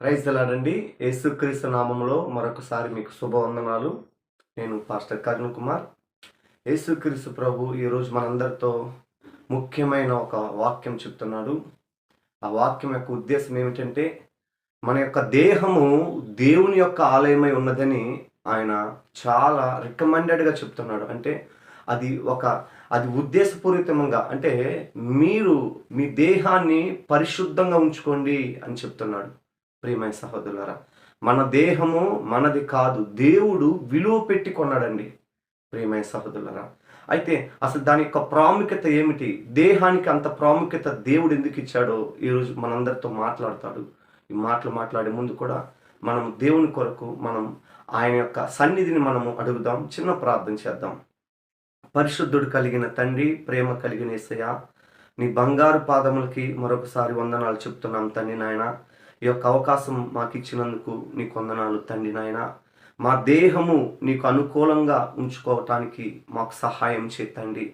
Praise తెలాడండి యేసుక్రీస్తు నామములో మరొకసారి మీకు శుభవందనాలు. నేను పాస్టర్ కరుణ్ కుమార్. యేసుక్రీస్తు ప్రభు ఈరోజు మనందరితో ముఖ్యమైన ఒక వాక్యం చెప్తున్నాడు. ఆ వాక్యం యొక్క ఉద్దేశం ఏమిటంటే మన యొక్క దేహము దేవుని యొక్క ఆలయమై ఉన్నదని ఆయన చాలా రికమెండెడ్గా చెప్తున్నాడు. అంటే అది ఒక అది ఉద్దేశపూరితంగా అంటే మీరు మీ దేహాన్ని పరిశుద్ధంగా ఉంచుకోండి అని చెప్తున్నాడు. ప్రియమైన సహోదరులరా మన దేహము మనది కాదు దేవుడు విలువ పెట్టి కొన్నాడండి. ప్రియమైన సహోదరులరా అయితే అసలు దాని యొక్క ప్రాముఖ్యత ఏమిటి? దేహానికి అంత ప్రాముఖ్యత దేవుడు ఎందుకు ఇచ్చాడో ఈరోజు మనందరితో మాట్లాడతాడు. ఈ మాటలు మాట్లాడే ముందు కూడా మనం దేవుని కొరకు మనం ఆయన యొక్క సన్నిధిని మనము అడుగుదాం చిన్న ప్రార్థన చేద్దాం. పరిశుద్ధుడు కలిగిన తండ్రి ప్రేమ కలిగిన ఏసయ్య నీ బంగారు పాదములకి మరొకసారి వందనాలు చెప్తున్నాం తండ్రి నాయన. ఈ యొక్క అవకాశం మాకు ఇచ్చినందుకు నీ కొందనాలు తండ్రి నాయన. మా దేహము నీకు అనుకూలంగా ఉంచుకోవటానికి మాకు సహాయం చేతండి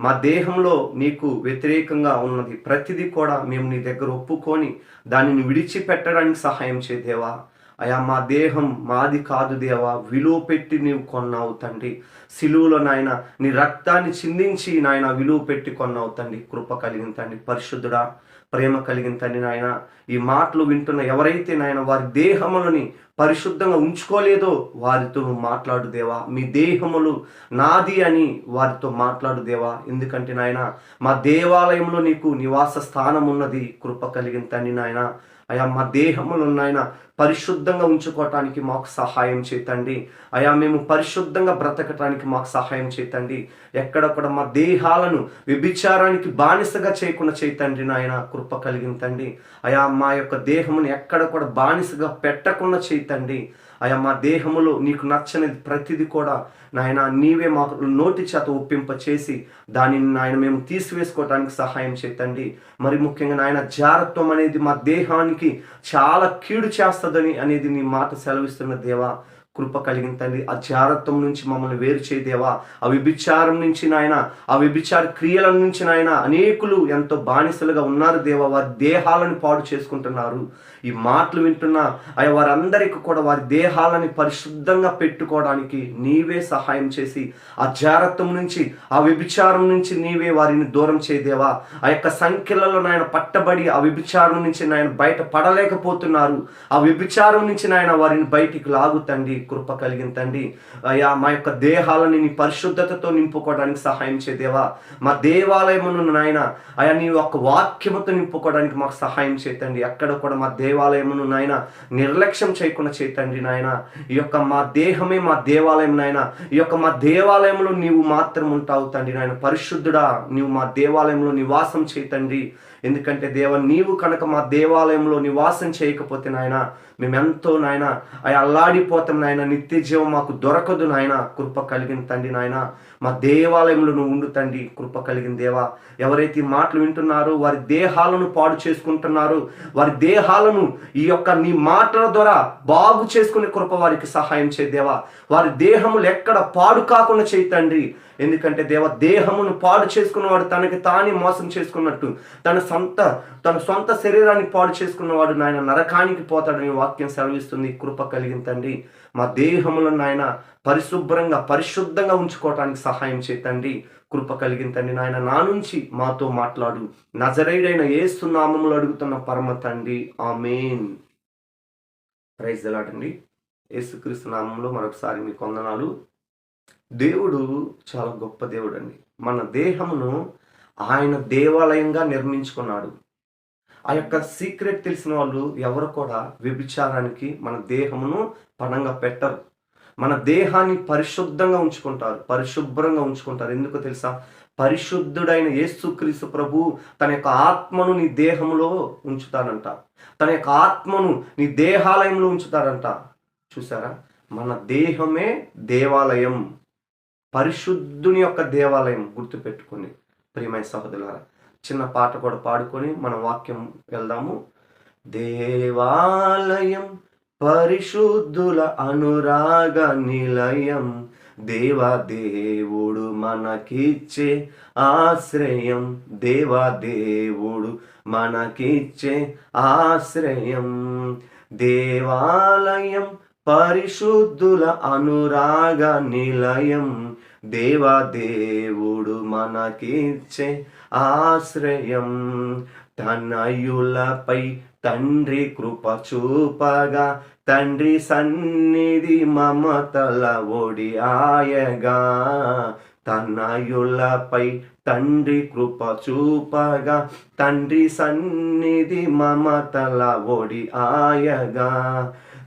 మా దేహంలో నీకు వ్యతిరేకంగా ఉన్నది ప్రతిదీ కూడా మేము నీ దగ్గర ఒప్పుకొని దానిని విడిచిపెట్టడానికి సహాయం చేదేవా అయా మా దేహం మాది కాదు దేవా. విలువ పెట్టి నీవు కొన్నావు తండ్రి. సిలువులో నాయన నీ రక్తాన్ని చిందించి నాయన విలువ పెట్టి కొన్నావు తండ్రి. కృప కలిగిన తండ్రి. పరిశుద్ధుడా ప్రేమ కలిగిన తండ్రి నాయన. ఈ మాటలు వింటున్న ఎవరైతే నాయన వారి దేహములని పరిశుద్ధంగా ఉంచుకోలేదో వారితో నువ్వు మాట్లాడు దేవా. మీ దేహములు నాది అని వారితో మాట్లాడు దేవా. ఎందుకంటే నాయన మా దేవాలయంలో నీకు నివాస స్థానం ఉన్నది కృప కలిగిన తండ్రి నాయన. అయా మా దేహమును నాయన పరిశుద్ధంగా ఉంచుకోవటానికి మాకు సహాయం చేతండి. అయా మేము పరిశుద్ధంగా బ్రతకటానికి మాకు సహాయం చేతండి. ఎక్కడక్కడ మా దేహాలను వ్యభిచారానికి బానిసగా చేయకుండా చేతండి నాయన కృప కలిగిందండి అయా మా యొక్క దేహమును ఎక్కడ కూడా బానిసగా పెట్టకుండా చేతండి. అయా మా దేహములో నీకు నచ్చనిది ప్రతిది కూడా నాయన నీవే మాకు నోటి చేత ఒప్పింప చేసి దానిని నాయన మేము తీసివేసుకోవడానికి సహాయం చేతండి మరి ముఖ్యంగా నాయన జారత్వం అనేది మా దేహానికి చాలా కీడు చేస్తుందని అనేది నీ మాట సెలవిస్తున్న దేవా. కృప కలిగిన తండ్రి. ఆ జారత్వం నుంచి మమ్మల్ని వేరు చేయదేవా. ఆ విభిచారం నుంచి నాయన ఆ విభిచార క్రియల నుంచి నాయన అనేకులు ఎంతో బానిసలుగా ఉన్నారు దేవా. వారి దేహాలను పాడు చేసుకుంటున్నారు. ఈ మాటలు వింటున్న అయ్యా వారందరికీ కూడా వారి దేహాలని పరిశుద్ధంగా పెట్టుకోవడానికి నీవే సహాయం చేసి ఆ జారత్వం నుంచి ఆ విభిచారం నుంచి నీవే వారిని దూరం చేయదేవా. ఆ యొక్క సంఖ్యలలో నాయన పట్టబడి ఆ విభిచారం నుంచి నాయన బయట పడలేకపోతున్నారు. ఆ విభిచారం నుంచి నాయన వారిని బయటికి లాగుతండి కృప కలిగిన తండ్రి. అయ్యా మా యొక్క దేహాలని నీ పరిశుద్ధతతో నింపుకోవడానికి సహాయం చేదేవా మా దేవాలయమును నాయన అయా నీ యొక్క వాక్యముతో నింపుకోవడానికి మాకు సహాయం చేతండి ఎక్కడ కూడా మా దేవాలయమును నాయన నిర్లక్ష్యం చేయకుండా చేతండి నాయన. ఈ యొక్క మా దేహమే మా దేవాలయం నాయన. ఈ యొక్క మా దేవాలయంలో నీవు మాత్రం ఉంటావు తండ్రి నాయన. పరిశుద్ధుడా నీవు మా దేవాలయంలో నివాసం చేతండి ఎందుకంటే దేవ నీవు కనుక మా దేవాలయంలో నివాసం చేయకపోతే నాయన మేమెంతో నాయన అవి అల్లాడిపోతాం నాయన నిత్య జీవం మాకు దొరకదు నాయన కృప కలిగిన తండ్రి నాయన. మా దేవాలయంలో నువ్వు ఉండు తండ్రి కృప కలిగిన దేవా. ఎవరైతే ఈ మాటలు వింటున్నారో వారి దేహాలను పాడు చేసుకుంటున్నారు వారి దేహాలను ఈ యొక్క నీ మాటల ద్వారా బాగు చేసుకునే కృప వారికి సహాయం చేదేవా వారి దేహములు ఎక్కడ పాడు కాకుండా చేయి తండ్రి. ఎందుకంటే దేవ దేహమును పాడు చేసుకున్నవాడు తనకి తానే మోసం చేసుకున్నట్టు. తన సొంత తన సొంత శరీరాన్ని పాడు చేసుకున్నవాడు నాయన నరకానికి పోతాడని వాక్యం సెలవిస్తుంది. కృప కలిగింతండి మా దేహములను నాయన పరిశుభ్రంగా పరిశుద్ధంగా ఉంచుకోవటానికి సహాయం చేతండి కృప కలిగింతండి నాయన నా నుంచి మాతో మాట్లాడు. నజరైడైన ఏస్తున్నామములు అడుగుతున్న పరమ తండ్రి. మెయిన్ ప్రైజ్ ఎలాటండి ఏసుక్రీస్తు నామంలో మరొకసారి మీకు వందనాలు దేవుడు చాలా గొప్ప దేవుడు అండి మన దేహమును ఆయన దేవాలయంగా నిర్మించుకున్నాడు. ఆ యొక్క సీక్రెట్ తెలిసిన వాళ్ళు ఎవరు కూడా వ్యభిచారానికి మన దేహమును పణంగా పెట్టరు. మన దేహాన్ని పరిశుద్ధంగా ఉంచుకుంటారు పరిశుభ్రంగా ఉంచుకుంటారు. ఎందుకు తెలుసా? పరిశుద్ధుడైన యేసుక్రీస్తు ప్రభు తన యొక్క ఆత్మను నీ దేహంలో ఉంచుతాడంట. తన యొక్క ఆత్మను నీ దేహాలయంలో ఉంచుతాడంట. చూసారా? మన దేహమే దేవాలయం. పరిశుద్ధుని యొక్క దేవాలయం గుర్తుపెట్టుకొని ప్రియమైన సహోదరులారా చిన్న పాట కూడా పాడుకొని మన వాక్యం వెళ్దాము. దేవాలయం పరిశుద్ధుల అనురాగ నిలయం దేవా దేవుడు మనకిచ్చే ఆశ్రయం దేవా దేవుడు మనకిచ్చే ఆశ్రయం. దేవాలయం పరిశుద్ధుల అనురాగ నిలయం దేవా దేవుడు మనకిచ్చే ఆశ్రయం తనయులపై తండ్రి కృప చూపగా తండ్రి సన్నిధి మమతల ఒడి ఆయగా. తనయులపై తండ్రి కృప చూపగా తండ్రి సన్నిధి మమతల ఒడి ఆయగా.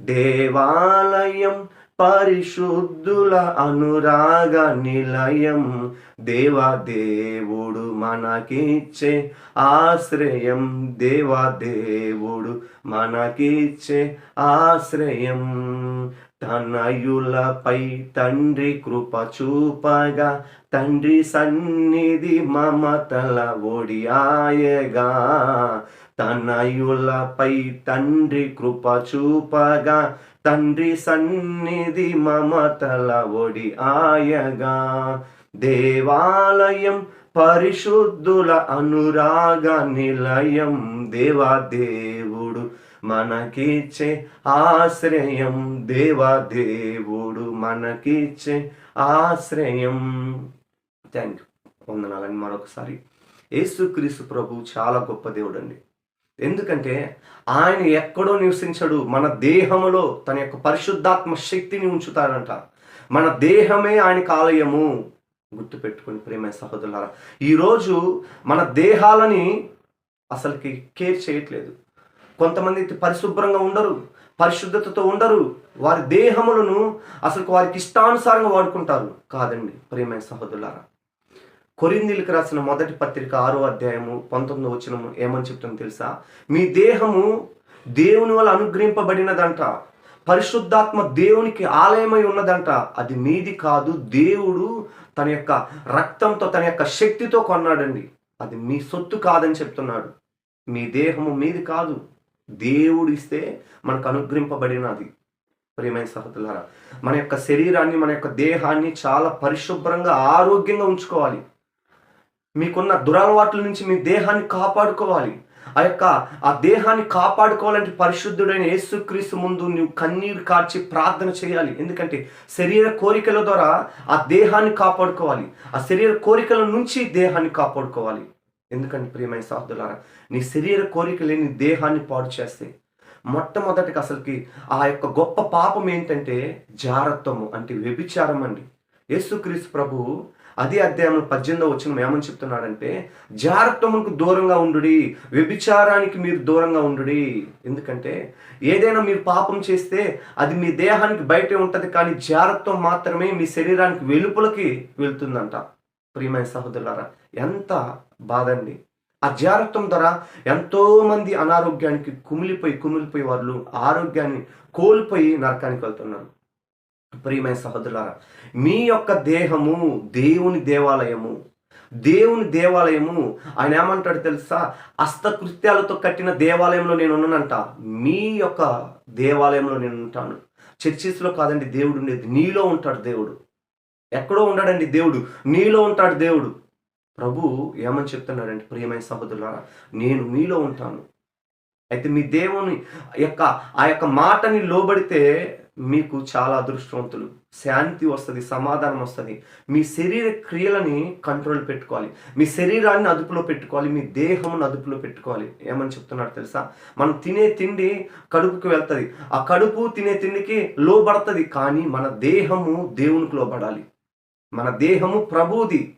దేవాలయం పరిశుద్ధుల అనురాగ నిలయం దేవా దేవుడు మనకిచ్చే ఆశ్రయం. దేవా దేవుడు మనకిచ్చే ఆశ్రయం. తనయులపై తండ్రి కృప చూపగా తండ్రి సన్నిధి మమతల ఒడి ఆయగా తనయులపై తండ్రి కృప చూపగా తండ్రి సన్నిధి మమతల ఒడి ఆయగా. దేవాలయం పరిశుద్ధుల అనురాగ నిలయం దేవా దేవుడు మనకిచ్చే ఆశ్రయం దేవా దేవుడు మనకిచ్చే ఆశ్రయం. థ్యాంక్ యూ వందనాలని మరొకసారి. యేసుక్రీస్తు ప్రభు చాలా గొప్ప దేవుడు అండి ఎందుకంటే ఆయన ఎక్కడో నివసించడు. మన దేహములో తన యొక్క పరిశుద్ధాత్మ శక్తిని ఉంచుతాడంట. మన దేహమే ఆయనకు ఆలయము. గుర్తుపెట్టుకుని ప్రేమ సహోదరులారా. ఈరోజు మన దేహాలని అసలుకి కేర్ చేయట్లేదు. కొంతమంది పరిశుభ్రంగా ఉండరు పరిశుద్ధతతో ఉండరు. వారి దేహములను అసలు వారికి ఇష్టానుసారంగా వాడుకుంటారు. కాదండి ప్రేమ సహోదరులారా. కొరిందీలకు రాసిన మొదటి పత్రిక ఆరో అధ్యాయము పంతొమ్మిది వచ్చిన ఏమని చెప్తుందో తెలుసా? మీ దేహము దేవుని వల్ల అనుగ్రహింపబడినదంట. పరిశుద్ధాత్మ దేవునికి ఆలయమై ఉన్నదంట. అది మీది కాదు దేవుడు తన యొక్క రక్తంతో తన యొక్క శక్తితో కొన్నాడండి. అది మీ సొత్తు కాదని చెప్తున్నాడు. మీ దేహము మీది కాదు. దేవుడు ఇస్తే మనకు అనుగ్రహింపబడినది. ప్రియమైన సహోదరులారా మన యొక్క శరీరాన్ని మన యొక్క దేహాన్ని చాలా పరిశుభ్రంగా ఆరోగ్యంగా ఉంచుకోవాలి. మీకున్న దురలవాట్ల నుంచి మీ దేహాన్ని కాపాడుకోవాలి. ఆ యొక్క ఆ దేహాన్ని కాపాడుకోవాలంటే పరిశుద్ధుడైన యేసుక్రీస్తు ముందు నువ్వు కన్నీరు కార్చి ప్రార్థన చేయాలి. ఎందుకంటే శరీర కోరికల ద్వారా ఆ దేహాన్ని కాపాడుకోవాలి. ఆ శరీర కోరికల నుంచి దేహాన్ని కాపాడుకోవాలి. ఎందుకంటే ప్రియమైన సహోదరులారా నీ శరీర కోరికలే నీ దేహాన్ని పాడు చేస్తే మొట్టమొదటికి అసలుకి ఆ యొక్క గొప్ప పాపం ఏంటంటే జారత్వము అంటే వ్యభిచారం అండి. యేసుక్రీస్తు ప్రభు అదే అధ్యాయం పద్దెనిమిదో వచ్చిన ఏమని చెప్తున్నాడంటే జారత్వముకు దూరంగా ఉండుడి వ్యభిచారానికి మీరు దూరంగా ఉండుడి. ఎందుకంటే ఏదైనా మీరు పాపం చేస్తే అది మీ దేహానికి బయటే ఉంటుంది కానీ జారత్వం మాత్రమే మీ శరీరానికి వెలుపులకి వెళ్తుందంట. ప్రియమైన సహోదరులారా ఎంత బాధండి. ఆ జారత్వం ద్వారా ఎంతోమంది అనారోగ్యానికి కుమిలిపోయి కుమిలిపోయి వాళ్ళు ఆరోగ్యాన్ని కోల్పోయి నరకానికి వెళ్తున్నారు. ప్రియమైన సహోదరులారా మీ యొక్క దేహము దేవుని దేవాలయము. దేవుని దేవాలయము ఆయన ఏమంటాడు తెలుసా? హస్తకృత్యాలతో కట్టిన దేవాలయంలో నేను ఉన్నానంట మీ యొక్క దేవాలయంలో నేను ఉంటాను చర్చిస్లో కాదండి దేవుడు ఉండేది. నీలో ఉంటాడు దేవుడు. ఎక్కడో ఉన్నాడండి దేవుడు. నీలో ఉంటాడు దేవుడు. ప్రభు ఏమని చెప్తున్నాడండి ప్రియమైన సహోదరులారా? నేను మీలో ఉంటాను. అయితే మీ దేవుని యొక్క ఆ యొక్క మాటని లోబడితే మీకు చాలా అదృష్టవంతులు. శాంతి వస్తుంది సమాధానం వస్తుంది. మీ శరీర క్రియలని కంట్రోల్ పెట్టుకోవాలి. మీ శరీరాన్ని అదుపులో పెట్టుకోవాలి. మీ దేహమును అదుపులో పెట్టుకోవాలి. ఏమని చెప్తున్నాడు తెలుసా? మనం తినే తిండి కడుపుకి వెళ్తుంది. ఆ కడుపు తినే తిండికి లోబడుతుంది కానీ మన దేహము దేవునికి లోబడాలి. మన దేహము ప్రభుది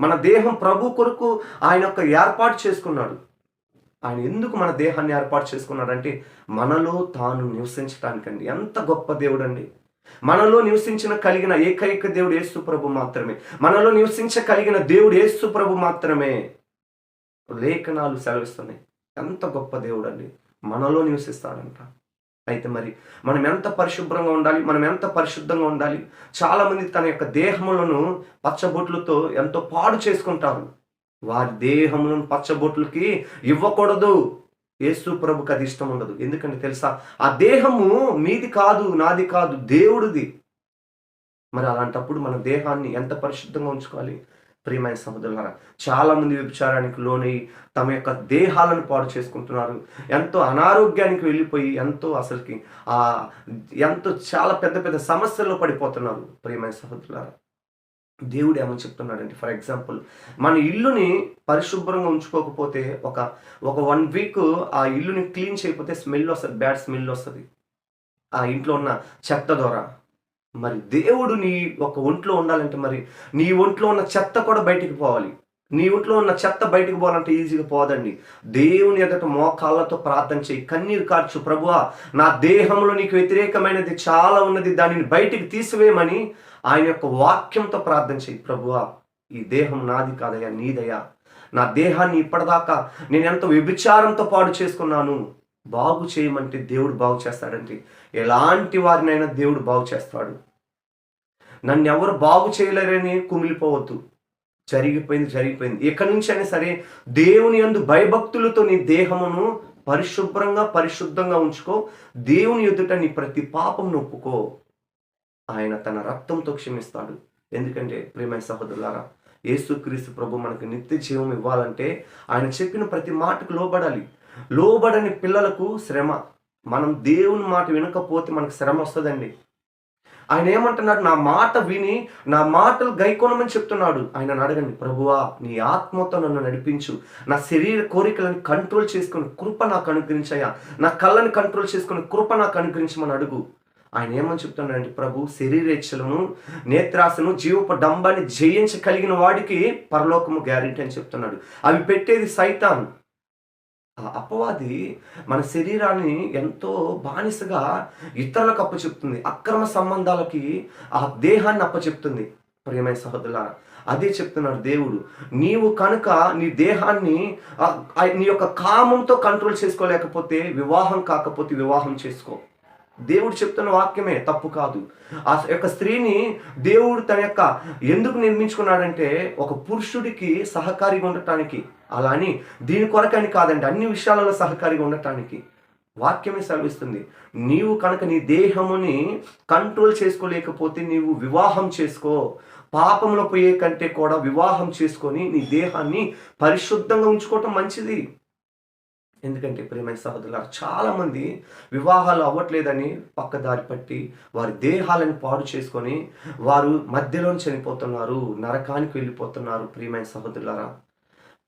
మన దేహం ప్రభు కొరకు ఆయన యొక్క ఏర్పాటు చేసుకున్నాడు. ఆయన ఎందుకు మన దేహాన్ని ఏర్పాటు చేసుకున్నాడంటే మనలో తాను నివసించటానికండి. ఎంత గొప్ప దేవుడు అండి మనలో నివసించిన కలిగిన ఏకైక దేవుడు యేసు ప్రభు మాత్రమే. మనలో నివసించగలిగిన దేవుడు యేసు ప్రభు మాత్రమే. లేఖనాలు సెలవిస్తున్నాయి. ఎంత గొప్ప దేవుడు అండి మనలో నివసిస్తాడంట. అయితే మరి మనం ఎంత పరిశుభ్రంగా ఉండాలి? మనం ఎంత పరిశుద్ధంగా ఉండాలి? చాలామంది తన యొక్క దేహములను పచ్చబొట్లతో ఎంతో పాడు చేసుకుంటారు. వారి దేహములను పచ్చబొట్లకి ఇవ్వకూడదు. యేసు ప్రభుకి అది ఇష్టం ఉండదు. ఎందుకంటే తెలుసా? ఆ దేహము మీది కాదు నాది కాదు దేవుడిది. మరి అలాంటప్పుడు మన దేహాన్ని ఎంత పరిశుద్ధంగా ఉంచుకోవాలి? ప్రియమైన సహోదరులారా చాలా మంది వ్యభిచారానికి లోనై తమ యొక్క దేహాలను పాడు చేసుకుంటున్నారు. ఎంతో అనారోగ్యానికి వెళ్ళిపోయి ఎంతో అసలుకి ఆ ఎంతో చాలా పెద్ద పెద్ద సమస్యల్లో పడిపోతున్నారు. ప్రియమైన సహోదరులారా దేవుడు ఏమని చెప్తున్నాడంటే ఫర్ ఎగ్జాంపుల్ మన ఇల్లుని పరిశుభ్రంగా ఉంచుకోకపోతే ఒక ఒక వన్ వీక్ ఆ ఇల్లుని క్లీన్ చేయకపోతే స్మెల్ వస్తుంది బ్యాడ్ స్మెల్ వస్తుంది. ఆ ఇంట్లో ఉన్న చెత్త ద్వారా. మరి దేవుడు నీ ఒక ఒంట్లో ఉండాలంటే మరి నీ ఒంట్లో ఉన్న చెత్త కూడా బయటికి పోవాలి. నీ ఒంట్లో ఉన్న చెత్త బయటకు పోవాలంటే ఈజీగా పోదండి. దేవుని ఎదుట మోకాళ్ళతో ప్రార్థన చేయి. కన్నీరు కార్చు ప్రభువా నా దేహంలో నీకు వ్యతిరేకమైనది చాలా ఉన్నది దానిని బయటికి తీసివేయమని ఆయన యొక్క వాక్యంతో ప్రార్థన చేయి ప్రభువా ఈ దేహం నాది కాదయ్యా నీదయ్యా. నా దేహాన్ని ఇప్పటిదాకా నేను ఎంత వ్యభిచారంతో పాడు చేసుకున్నాను. బాగు చేయమంటే దేవుడు బాగు చేస్తాడంటే ఎలాంటి వారినైనా దేవుడు బాగు చేస్తాడు. నన్ను ఎవరు బాగు చేయలేరని కుమిలిపోవద్దు. జరిగిపోయింది జరిగిపోయింది. ఇక్కడి నుంచి అయినా సరే దేవుని యందు భయభక్తులతో నీ దేహమును పరిశుభ్రంగా పరిశుద్ధంగా ఉంచుకో. దేవుని ఎదుట నీ ప్రతి పాపం నొప్పుకో ఆయన తన రక్తంతో క్షమిస్తాడు. ఎందుకంటే ప్రేమ సహోదరులారా యేసుక్రీస్తు ప్రభు మనకు నిత్య జీవం ఇవ్వాలంటే ఆయన చెప్పిన ప్రతి మాటకు లోబడాలి. లోబడని పిల్లలకు శ్రమ. మనం దేవుని మాట వినకపోతే మనకు శ్రమ వస్తుందండి. ఆయన ఏమంటున్నాడు? నా మాట విని నా మాటలు గైకోనమని చెప్తున్నాడు. ఆయన అడగండి ప్రభువా నీ ఆత్మతో నన్ను నడిపించు. నా శరీర కోరికలను కంట్రోల్ చేసుకుని కృప నాకు అనుగ్రహించయ్యా. నా కళ్ళని కంట్రోల్ చేసుకుని కృప నాకు అనుగ్రహించమని అడుగు. ఆయన ఏమని చెప్తున్నాడంటే ప్రభు శరీరేచ్ఛలను నేత్రాసను జీవపు డంబాన్ని జయించగలిగిన వాడికి పరలోకము గ్యారెంటీ అని చెప్తున్నాడు. అవి పెట్టేది సైతాన్. అపవాది మన శరీరాన్ని ఎంతో బానిసగా ఇతరులకు అప్పచెప్తుంది. అక్రమ సంబంధాలకి ఆ దేహాన్ని అప్పచెప్తుంది. ప్రియమైన సహోదరులారా అదే చెప్తున్నాడు దేవుడు. నీవు కనుక నీ దేహాన్ని నీ యొక్క కామంతో కంట్రోల్ చేసుకోలేకపోతే వివాహం కాకపోతే వివాహం చేసుకో. దేవుడు చెప్తున్న వాక్యమే తప్పు కాదు. ఆ యొక్క స్త్రీని దేవుడు తన యొక్క ఎందుకు నిర్మించుకున్నాడంటే ఒక పురుషుడికి సహకారిగా ఉండటానికి. అలా అని దీని కొరకని కాదండి అన్ని విషయాలలో సహకారిగా ఉండటానికి. వాక్యమే సెలవిస్తుంది నీవు కనుక నీ దేహముని కంట్రోల్ చేసుకోలేకపోతే నీవు వివాహం చేసుకో. పాపంలో పోయే కంటే కూడా వివాహం చేసుకొని నీ దేహాన్ని పరిశుద్ధంగా ఉంచుకోవటం మంచిది. ఎందుకంటే ప్రేమైన సహోదరులారు చాలామంది వివాహాలు అవ్వట్లేదని పక్కదారి పట్టి వారి దేహాలను పాడు చేసుకొని వారు మధ్యలో చనిపోతున్నారు నరకానికి వెళ్ళిపోతున్నారు ప్రియమైన సహోదరులారా.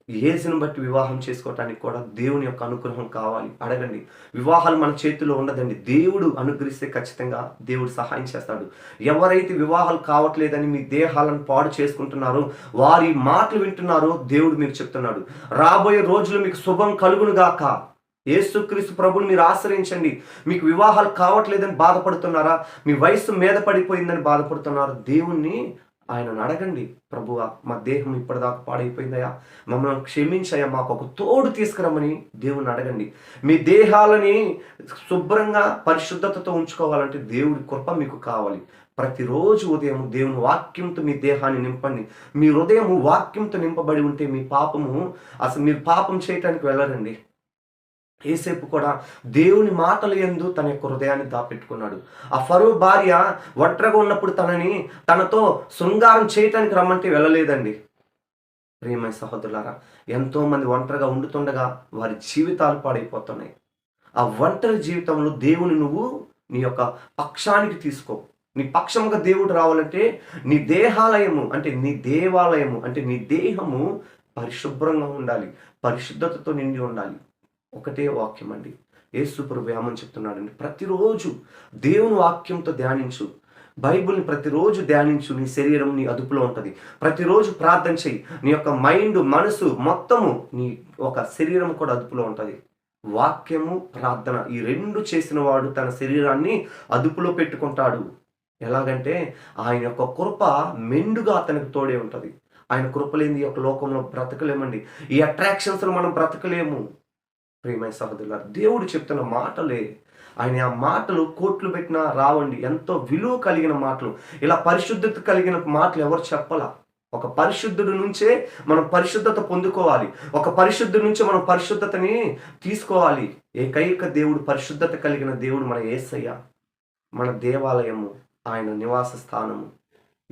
ఏజ్ని బట్టి వివాహం చేసుకోవటానికి కూడా దేవుని యొక్క అనుగ్రహం కావాలి. అడగండి. వివాహాలు మన చేతిలో ఉండదండి. దేవుడు అనుగ్రహిస్తే ఖచ్చితంగా దేవుడు సహాయం చేస్తాడు. ఎవరైతే వివాహాలు కావట్లేదని మీ దేహాలను పాడు చేసుకుంటున్నారో వారి మాటలు వింటున్నారో దేవుడు మీకు చెప్తున్నాడు. రాబోయే రోజులు మీకు శుభం కలుగును గాక. యేసుక్రీస్తు ప్రభుని మీరు ఆశ్రయించండి. మీకు వివాహాలు కావట్లేదని బాధపడుతున్నారా? మీ వయసు మీద పడిపోయిందని బాధపడుతున్నారు? దేవుణ్ణి ఆయనను అడగండి. ప్రభువా మా దేహం ఇప్పటిదాకా పాడైపోయిందయా మమ్మల్ని క్షమించయ్యా. మాకు ఒక తోడు తీసుకురమ్మని దేవుని అడగండి. మీ దేహాలని శుభ్రంగా పరిశుద్ధతతో ఉంచుకోవాలంటే దేవుడి కృప మీకు కావాలి. ప్రతిరోజు ఉదయం దేవుని వాక్యంతో మీ దేహాన్ని నింపండి. మీ హృదయం వాక్యంతో నింపబడి ఉంటే మీ పాపము అసలు మీరు పాపం చేయటానికి వెళ్ళరండి. ఏసేపు కూడా దేవుని మాటలు ఎందు తన యొక్క హృదయాన్ని దాపెట్టుకున్నాడు. ఆ ఫరో భార్య ఒంటరిగా ఉన్నప్పుడు తనని తనతో శృంగారం చేయటానికి రమ్మంటే వెళ్ళలేదండి. ప్రియమైన సహోదరులారా ఎంతోమంది ఒంటరిగా ఉండుతుండగా వారి జీవితాలు పాడైపోతున్నాయి. ఆ ఒంటరి జీవితంలో దేవుని నువ్వు నీ యొక్క పక్షానికి తీసుకో. నీ పక్షముగా దేవుడు రావాలంటే నీ దేహాలయము అంటే నీ దేవాలయము అంటే నీ దేహము పరిశుభ్రంగా ఉండాలి. పరిశుద్ధతతో నిండి ఉండాలి. ఒకటే వాక్యం అండి. యేసు ప్రభు చెప్తున్నాడండి ప్రతిరోజు దేవుని వాక్యంతో ధ్యానించు. బైబిల్ని ప్రతిరోజు ధ్యానించు. నీ శరీరం నీ అదుపులో ఉంటుంది. ప్రతిరోజు ప్రార్థన చెయ్యి. నీ యొక్క మైండ్ మనసు మొత్తము నీ ఒక శరీరం కూడా అదుపులో ఉంటుంది. వాక్యము ప్రార్థన ఈ రెండు చేసిన వాడు తన శరీరాన్ని అదుపులో పెట్టుకుంటాడు. ఎలాగంటే ఆయన యొక్క కృప మెండుగా అతనికి తోడే ఉంటుంది. ఆయన కృప లేని ఈ యొక్క లోకంలో బ్రతకలేమండి. ఈ అట్రాక్షన్స్లో మనం బ్రతకలేము. ప్రియమైన సహోదరుల దేవుడు చెప్తున్న మాటలే. ఆయన ఆ మాటలు కోట్లు పెట్టినా రావండి. ఎంతో విలువ కలిగిన మాటలు. ఇలా పరిశుద్ధత కలిగిన మాటలు ఎవరు చెప్పాల? ఒక పరిశుద్ధుడి నుంచే మనం పరిశుద్ధత పొందుకోవాలి. ఒక పరిశుద్ధుడి నుంచే మనం పరిశుద్ధతని తీసుకోవాలి. ఏకైక దేవుడు పరిశుద్ధత కలిగిన దేవుడు మన ఏసయ్య. మన దేవాలయము ఆయన నివాస స్థానము.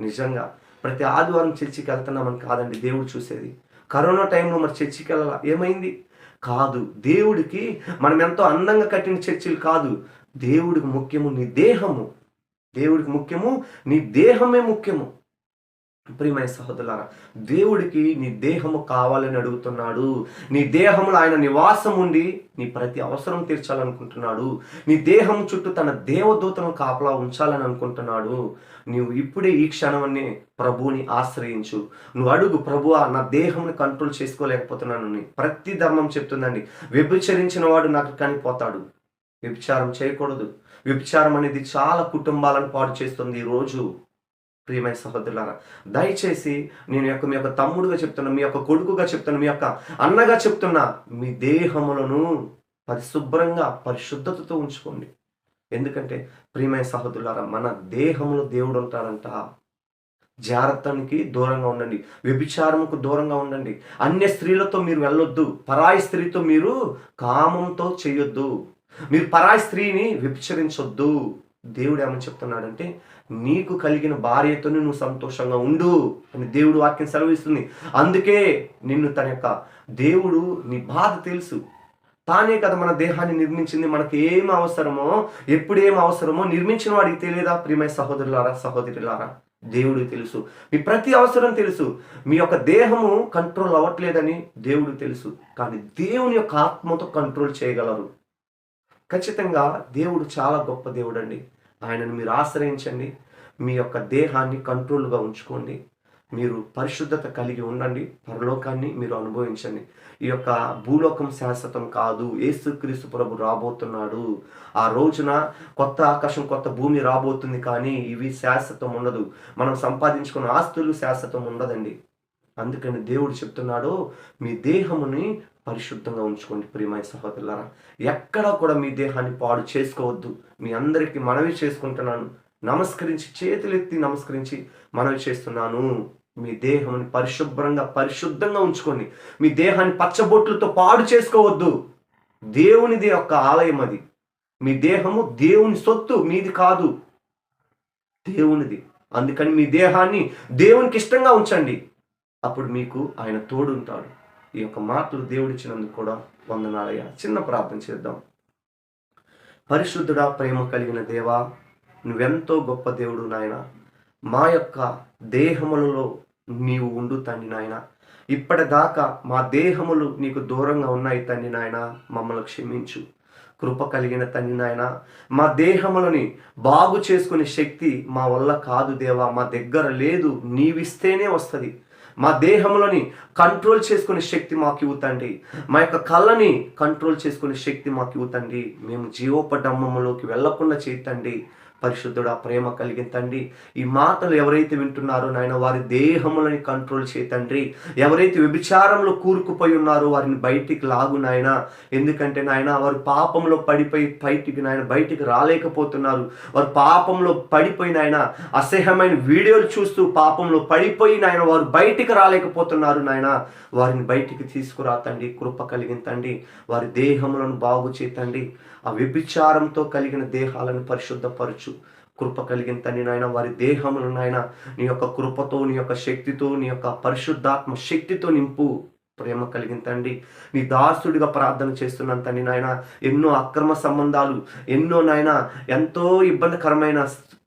నిజంగా ప్రతి ఆదివారం చర్చికి వెళ్తున్నామని కాదండి దేవుడు చూసేది. కరోనా టైంలో మరి చర్చికి వెళ్ళాల? ఏమైంది? కాదు. దేవుడికి మనం ఎంతో అందంగా కట్టిన చర్చిలు కాదు. దేవుడికి ముఖ్యము నీ దేహము. దేవుడికి ముఖ్యము నీ దేహమే ముఖ్యము. ప్రియమైన సహోదరులారా దేవుడికి నీ దేహము కావాలని అడుగుతున్నాడు. నీ దేహంలో ఆయన నివాసం ఉండి నీ ప్రతి అవసరం తీర్చాలనుకుంటున్నాడు. నీ దేహం చుట్టూ తన దేవదూతను కాపలా ఉంచాలని అనుకుంటున్నాడు. నువ్వు ఇప్పుడే ఈ క్షణమని ప్రభువుని ఆశ్రయించు. నువ్వు అడుగు ప్రభు నా దేహంని కంట్రోల్ చేసుకోలేకపోతున్నాను. ప్రతి ధర్మం చెప్తుందండి. వ్యభిచరించిన వాడు నాకు కనిపోతాడు. వ్యభిచారం చేయకూడదు. వ్యభిచారం అనేది చాలా కుటుంబాలను పాడు చేస్తుంది ఈ రోజు. ప్రియమైన సహోదరులారా దయచేసి నేను యొక్క మీ యొక్క తమ్ముడుగా చెప్తున్నా మీ యొక్క కొడుకుగా చెప్తున్నా మీ యొక్క అన్నగా చెప్తున్నా మీ దేహములను పరిశుభ్రంగా పరిశుద్ధతతో ఉంచుకోండి. ఎందుకంటే ప్రియమైన సహోదరులారా మన దేహంలో దేవుడు ఉంటాడంట. జాగ్రత్తనికి దూరంగా ఉండండి. వ్యభిచారముకు దూరంగా ఉండండి. అన్య స్త్రీలతో మీరు వెళ్ళొద్దు. పరాయి స్త్రీతో మీరు కామంతో చేయొద్దు. మీరు పరాయి స్త్రీని వ్యభిచరించొద్దు. దేవుడు ఏమని చెప్తున్నాడంటే నీకు కలిగిన భార్యతో నువ్వు సంతోషంగా ఉండు అని దేవుడు వాక్యం సెలవిస్తుంది. అందుకే నిన్ను తన యొక్క దేవుడు నీ బాధ తెలుసు. తానే కదా మన దేహాన్ని నిర్మించింది మనకి ఏం అవసరమో ఎప్పుడు ఏం అవసరమో నిర్మించిన వాడికి తెలియదా? ప్రియమైన సహోదరులారా సహోదరులారా దేవుడు తెలుసు. మీ ప్రతి అవసరం తెలుసు. మీ యొక్క దేహము కంట్రోల్ అవ్వట్లేదని దేవుడు తెలుసు. కానీ దేవుని యొక్క ఆత్మతో కంట్రోల్ చేయగలరు. ఖచ్చితంగా దేవుడు చాలా గొప్ప దేవుడు అండి ఆయనను మీరు ఆశ్రయించండి. మీ యొక్క దేహాన్ని కంట్రోల్గా ఉంచుకోండి. మీరు పరిశుద్ధత కలిగి ఉండండి. పరలోకాన్ని మీరు అనుభవించండి. ఈ యొక్క భూలోకం శాశ్వతం కాదు. ఏసుక్రీస్తు ప్రభు రాబోతున్నాడు. ఆ రోజున కొత్త ఆకాశం కొత్త భూమి రాబోతుంది కానీ ఇవి శాశ్వతం ఉండదు. మనం సంపాదించుకున్న ఆస్తులు శాశ్వతం ఉండదండి. అందుకని దేవుడు చెప్తున్నాడు మీ దేహముని పరిశుద్ధంగా ఉంచుకోండి ప్రియమైన సహోదరులారా. ఎక్కడా కూడా మీ దేహాన్ని పాడు చేసుకోవద్దు. మీ అందరికీ మనవి చేసుకుంటున్నాను. నమస్కరించి చేతులెత్తి నమస్కరించి మనవి చేస్తున్నాను. మీ దేహాన్ని పరిశుభ్రంగా పరిశుద్ధంగా ఉంచుకోండి. మీ దేహాన్ని పచ్చబొట్లతో పాడు చేసుకోవద్దు. దేవునిది యొక్క ఆలయం అది. మీ దేహము దేవుని సొత్తు మీది కాదు. దేవునిది. అందుకని మీ దేహాన్ని దేవునికి ఇష్టంగా ఉంచండి. అప్పుడు మీకు ఆయన తోడుంటాడు. ఈ యొక్క మాటలు దేవుడిచ్చినందుకు కూడా వందనాలయ్యా. చిన్న ప్రార్థన చేద్దాం. పరిశుద్ధుడా ప్రేమ కలిగిన దేవా నువ్వెంతో గొప్ప దేవుడు నాయన. మా యొక్క దేహములలో నీవు ఉండు తండ్రి నాయన. ఇప్పటిదాకా మా దేహములు నీకు దూరంగా ఉన్నాయి తండ్రి నాయన. మమ్మల్ని క్షమించు. కృప కలిగిన తండ్రి నాయన. మా దేహములని బాగు చేసుకునే శక్తి మా వల్ల కాదు దేవా. మా దగ్గర లేదు. నీవిస్తేనే వస్తుంది. మా దేహంలోని కంట్రోల్ చేసుకునే శక్తి మాకు ఇవ్వుతండి. మా యొక్క కళ్ళని కంట్రోల్ చేసుకునే శక్తి మాకు ఇవ్వుతండి. మేము జీవోపడమ్మలోకి వెళ్ళకుండా చేతండి పరిశుద్ధుడా ప్రేమ కలిగింతండి ఈ మాటలు ఎవరైతే వింటున్నారో నాయన వారి దేహములని కంట్రోల్ చేతండి ఎవరైతే వ్యభిచారంలో కూరుకుపోయి ఉన్నారో వారిని బయటికి లాగు నాయన. ఎందుకంటే నాయన వారు పాపంలో పడిపోయి బయటికి నాయన బయటికి రాలేకపోతున్నారు. వారు పాపంలో పడిపోయి నాయన అసహ్యమైన వీడియోలు చూస్తూ పాపంలో పడిపోయి నాయన వారు బయటికి రాలేకపోతున్నారు నాయన. వారిని బయటికి తీసుకురా తండ్రి కృప కలిగింతండి వారి దేహములను బాగు చేతండి ఆ వ్యభిచారంతో కలిగిన దేహాలను పరిశుద్ధపరచు. కృప కలిగిన తండ్రి నాయన వారి దేహములను నాయన నీ యొక్క కృపతో నీ యొక్క శక్తితో నీ యొక్క పరిశుద్ధాత్మ శక్తితో నింపు ప్రేమ కలిగిన తండ్రి. నీ దాసుడిగా ప్రార్థన చేస్తున్నాను తండ్రి నాయన ఎన్నో అక్రమ సంబంధాలు ఎన్నో నాయన ఎంతో ఇబ్బందికరమైన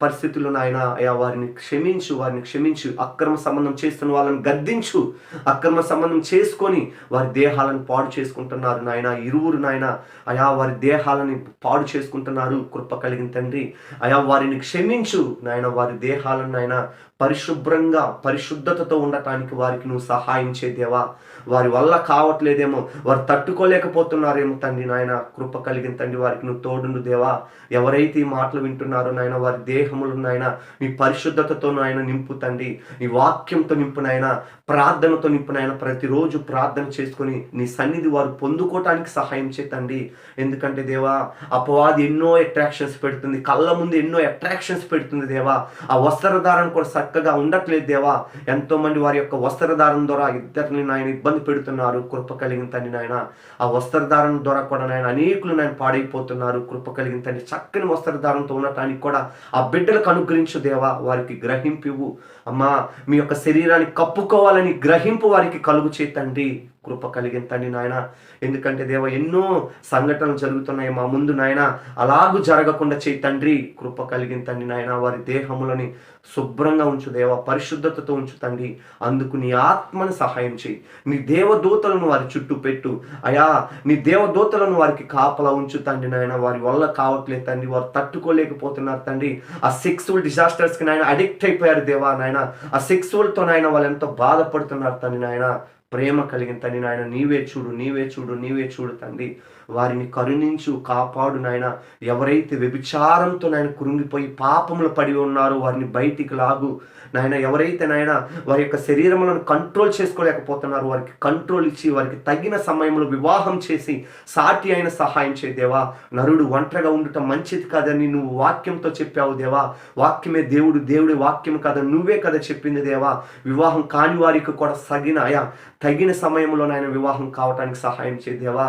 పరిస్థితులు నాయన అయా వారిని క్షమించు వారిని క్షమించు. అక్రమ సంబంధం చేస్తున్న వాళ్ళని గద్దించు. అక్రమ సంబంధం చేసుకొని వారి దేహాలను పాడు చేసుకుంటున్నారు నాయన ఇరువురు నాయన. అయా వారి దేహాలని పాడు చేసుకుంటున్నారు కృప కలిగిన తండ్రి. అయా వారిని క్షమించు నాయన వారి దేహాలను నాయన పరిశుభ్రంగా పరిశుద్ధతతో ఉండటానికి వారికి నువ్వు సహాయం చేదేవా వారి వల్ల కావట్లేదేమో వారు తట్టుకోలేకపోతున్నారేమో తండ్రి నాయన. కృప కలిగిన తండ్రి వారికి నువ్వు తోడుండు దేవా ఎవరైతే ఈ మాటలు వింటున్నారో నాయన వారి దేహములు నాయన నీ పరిశుద్ధతతో నాయన నింపు తండ్రి. నీ వాక్యంతో నింపు నాయన ప్రార్థనతో నింపు నాయన. ప్రతిరోజు ప్రార్థన చేసుకొని నీ సన్నిధి వారు పొందుకోవటానికి సహాయం చేతండి ఎందుకంటే దేవా అపవాది ఎన్నో అట్రాక్షన్స్ పెడుతుంది కళ్ళ ముందు ఎన్నో అట్రాక్షన్స్ పెడుతుంది దేవా. ఆ వస్త్రధారణ కూడా చక్కగా ఉండట్లేదు దేవా. ఎంతోమంది వారి యొక్క వస్త్రధారణ ద్వారా ఇద్దరిని నాయన ఇబ్బంది పెడుతున్నారు. కృప కలిగిన తండ్రి నాయన. ఆ వస్త్రధారణ ద్వారా కూడా నాయన అనేకులు నాయన పాడైపోతున్నారు. కృప కలిగిన తండ్రి చక్కని వస్త్రధారణతో ఉండటానికి కూడా ఆ బిడ్డలకు అనుగ్రహించు దేవా. వారికి గ్రహింపు అమ్మా మీ యొక్క శరీరాన్ని కప్పుకోవాలని గ్రహింపు వారికి కలుగు చేతండి కృప కలిగింతండి నాయన. ఎందుకంటే దేవ ఎన్నో సంఘటనలు జరుగుతున్నాయి మా ముందు నాయన. అలాగూ జరగకుండా చేయి తండ్రి. కృప కలిగిన నాయన. వారి దేహములని శుభ్రంగా ఉంచు దేవ. పరిశుద్ధతతో ఉంచు తండ్రి. అందుకు నీ ఆత్మని సహాయం చేయి. నీ దేవదూతలను వారి చుట్టూ పెట్టు. అయా నీ దేవదూతలను వారికి కాపలా ఉంచు తండ్రి నాయన. వారి వల్ల కావట్లేదు తండ్రి. వారు తట్టుకోలేకపోతున్నారు తండ్రి. ఆ సెక్సువల్ డిజాస్టర్స్కి నాయన అడిక్ట్ అయిపోయారు దేవా నాయన. ఆ సెక్సువల్తో నాయన వాళ్ళు ఎంతో బాధపడుతున్నారు తండ్రి నాయన. ప్రేమ కలిగిన తండ్రి నాయన నీవే చూడు నీవే చూడు నీవే చూడు తండ్రి. వారిని కరుణించు కాపాడు నాయన. ఎవరైతే వ్యభిచారంతో నాయన కురుంగిపోయి పాపములు పడి ఉన్నారో వారిని బయటికి లాగు. నాయన ఎవరైతే నాయన వారి యొక్క శరీరములను కంట్రోల్ చేసుకోలేకపోతున్నారు వారికి కంట్రోల్ ఇచ్చి వారికి తగిన సమయంలో వివాహం చేసి సాటి అయిన సహాయం చేయదేవా నరుడు ఒంటరిగా ఉండటం మంచిది కాదని నువ్వు వాక్యంతో చెప్పావు దేవా. వాక్యమే దేవుడు దేవుడి వాక్యం కదా నువ్వే కదా చెప్పింది దేవా. వివాహం కాని వారికి కూడా సగిన అయా తగిన సమయంలో నాయన వివాహం కావటానికి సహాయం చేయదేవా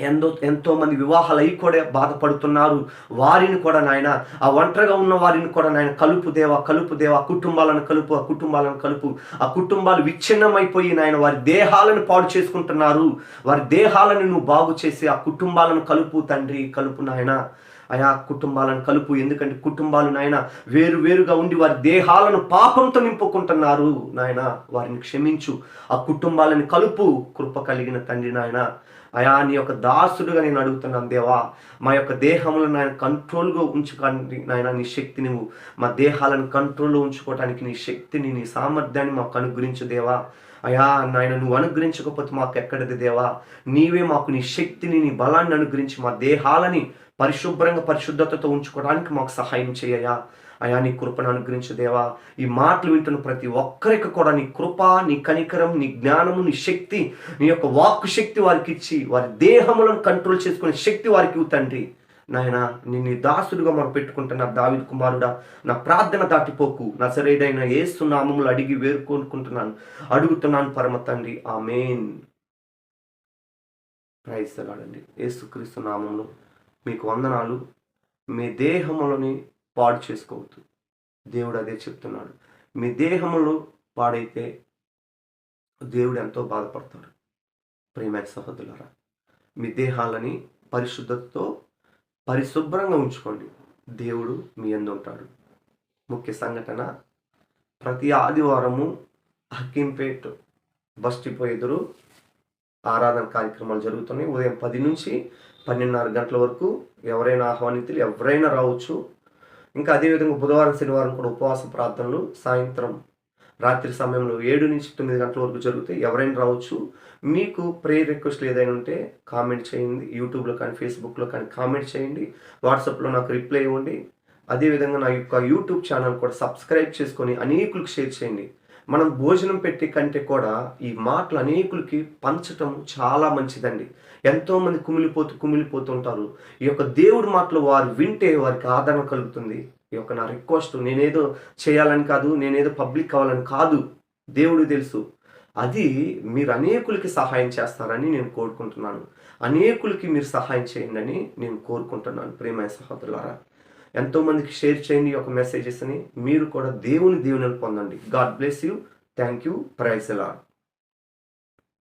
ఎంతో ఎంతోమంది వివాహాలై వివాహాలు కూడా బాధపడుతున్నారు. వారిని కూడా నాయన ఆ ఒంటరిగా ఉన్న వారిని కూడా నాయన కలుపు దేవా కలుపు దేవా కుటుంబాలను కలుపు ఆ కుటుంబాలను కలుపు. ఆ కుటుంబాలు విచ్ఛిన్నమైపోయి నాయన వారి దేహాలను పాడు చేసుకుంటున్నారు. వారి దేహాలను నువ్వు బాగు చేసి ఆ కుటుంబాలను కలుపు తండ్రి కలుపు నాయన. ఆయా కుటుంబాలను కలుపు. ఎందుకంటే కుటుంబాలు నాయన వేరు వేరుగా ఉండి వారి దేహాలను పాపంతో నింపుకుంటున్నారు. నాయన వారిని క్షమించు. ఆ కుటుంబాలను కలుపు కృప కలిగిన తండ్రి నాయన. అయా నీ యొక్క దాసుడుగా నేను అడుగుతున్నాను దేవా. మా యొక్క దేహములను నాయన కంట్రోల్గా ఉంచుకోవడానికి నాయన నీ శక్తి నువ్వు మా దేహాలను కంట్రోల్లో ఉంచుకోవడానికి నీ శక్తిని నీ సామర్థ్యాన్ని మాకు అనుగ్రహించు దేవా. అయా నాయన నువ్వు అనుగ్రహించకపోతే మాకు ఎక్కడిది దేవా. నీవే మాకు నీ శక్తిని నీ బలాన్ని అనుగ్రహించి మా దేహాలని పరిశుభ్రంగా పరిశుద్ధతతో ఉంచుకోవడానికి మాకు సహాయం చేయయా అయా నీ కృపను అనుగ్రహించు దేవా. ఈ మాటలు వింటున్న ప్రతి ఒక్కరికి కూడా నీ కృప నీ కనికరం నీ జ్ఞానము నీ శక్తి నీ యొక్క వాక్కు శక్తి వారికి ఇచ్చి వారి దేహములను కంట్రోల్ చేసుకునే శక్తి వారికి తండ్రి. నాయన నిన్ను నీ దాసుడుగా మనం పెట్టుకుంటున్న దావిద్ కుమారుడా నా ప్రార్థన దాటిపోకు. నా సరైన ఏసు నామములు అడిగి వేరుకొనుకుంటున్నాను అడుగుతున్నాను పరమ తండ్రి. ఆ మెయిన్ క్రైస్తలాడండి ఏసుక్రీస్తు నామంలో మీకు వందనాలు. మీ దేహములని పాడు చేసుకోవద్దు. దేవుడు అదే చెప్తున్నాడు. మీ దేహములు పాడైతే దేవుడు ఎంతో బాధపడతాడు. ప్రేమ సహోదరులరా మీ దేహాలని పరిశుద్ధతతో పరిశుభ్రంగా ఉంచుకోండి. దేవుడు మీ ఉంటాడు. ముఖ్య సంఘటన ప్రతి ఆదివారము హక్కింపేట్ బస్ డిపో ఎదురు ఆరాధన కార్యక్రమాలు జరుగుతున్నాయి. ఉదయం పది నుంచి పన్నెండున్నర గంటల వరకు ఎవరైనా ఆహ్వానితులు ఎవరైనా రావచ్చు. ఇంకా అదేవిధంగా బుధవారం శనివారం కూడా ఉపవాస ప్రార్థనలు సాయంత్రం రాత్రి సమయంలో ఏడు నుంచి తొమ్మిది గంటల వరకు జరుగుతాయి. ఎవరైనా రావచ్చు. మీకు ప్రేయర్ రిక్వెస్ట్లు ఏదైనా ఉంటే కామెంట్ చేయండి. యూట్యూబ్లో కానీ ఫేస్బుక్లో కానీ కామెంట్ చేయండి. వాట్సాప్లో నాకు రిప్లై ఇవ్వండి. అదేవిధంగా నా యొక్క యూట్యూబ్ ఛానల్ కూడా సబ్స్క్రైబ్ చేసుకొని అనేకులకు షేర్ చేయండి. మనం భోజనం పెట్టే కంటే కూడా ఈ మాటలు అనేకులకి పంచటం చాలా మంచిదండి. ఎంతోమంది కుమిలిపోతూ కుమిలిపోతుంటారు. ఈ యొక్క దేవుడి మాటలు వారు వింటే వారికి ఆదరణ కలుగుతుంది. ఈ యొక్క నా రిక్వెస్ట్ నేనేదో చేయాలని కాదు నేనేదో పబ్లిక్ కావాలని కాదు. దేవుడు తెలుసు. అది మీరు అనేకులకి సహాయం చేస్తారని నేను కోరుకుంటున్నాను. అనేకులకి మీరు సహాయం చేయండి అని నేను కోరుకుంటున్నాను. ప్రేమ సహోదరులారా ఎంతో మందికి షేర్ చేయండి ఈ యొక్క మెసేజెస్ని మీరు కూడా దేవుని దీవెనలు పొందండి. God bless you thank you praise Lord